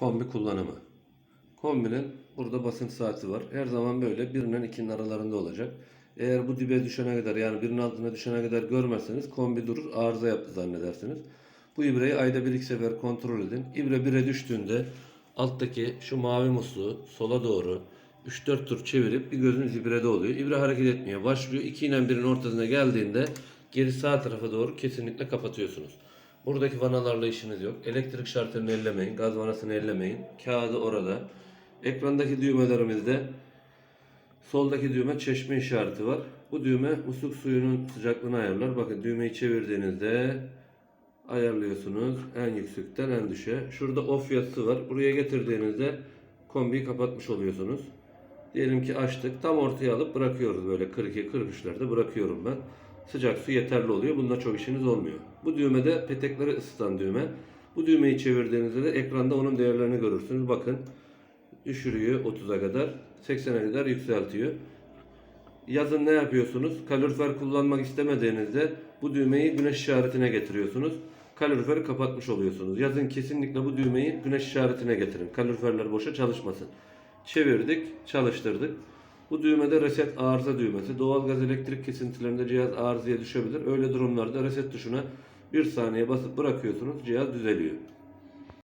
Kombi kullanımı. Kombinin burada basınç saati var. Her zaman böyle birinin ikinin aralarında olacak. Eğer bu dibe düşene kadar yani birinin altına düşene kadar görmezseniz kombi durur arıza yaptı zannedersiniz. Bu ibreyi ayda bir iki sefer kontrol edin. İbre 1'e düştüğünde alttaki şu mavi musluğu sola doğru 3-4 tur çevirip bir gözünüz ibrede oluyor. İbre hareket etmeye başlıyor. 2 ile 1'in ortasına geldiğinde geri sağ tarafa doğru kesinlikle kapatıyorsunuz. Buradaki vanalarla işiniz yok. Elektrik şartını ellemeyin. Gaz vanasını ellemeyin. Kağıdı orada. Ekrandaki düğmelerimizde soldaki düğme çeşme işareti var. Bu düğme musluk suyunun sıcaklığını ayarlar. Bakın düğmeyi çevirdiğinizde ayarlıyorsunuz. En yüksekten en düşe. Şurada off yazısı var. Buraya getirdiğinizde kombiyi kapatmış oluyorsunuz. Diyelim ki açtık. Tam ortaya alıp bırakıyoruz böyle 42-43'lerde bırakıyorum ben. Sıcak su yeterli oluyor. Bunda çok işiniz olmuyor. Bu düğmede petekleri ısıtan düğme. Bu düğmeyi çevirdiğinizde de ekranda onun değerlerini görürsünüz. Bakın düşürüyor 30'a kadar. 80'e kadar yükseltiyor. Yazın ne yapıyorsunuz? Kalorifer kullanmak istemediğinizde bu düğmeyi güneş işaretine getiriyorsunuz. Kaloriferi kapatmış oluyorsunuz. Yazın kesinlikle bu düğmeyi güneş işaretine getirin. Kaloriferler boşa çalışmasın. Çevirdik, çalıştırdık. Bu düğmede reset arıza düğmesi. Doğalgaz elektrik kesintilerinde cihaz arızaya düşebilir. Öyle durumlarda reset tuşuna bir saniye basıp bırakıyorsunuz. Cihaz düzeliyor.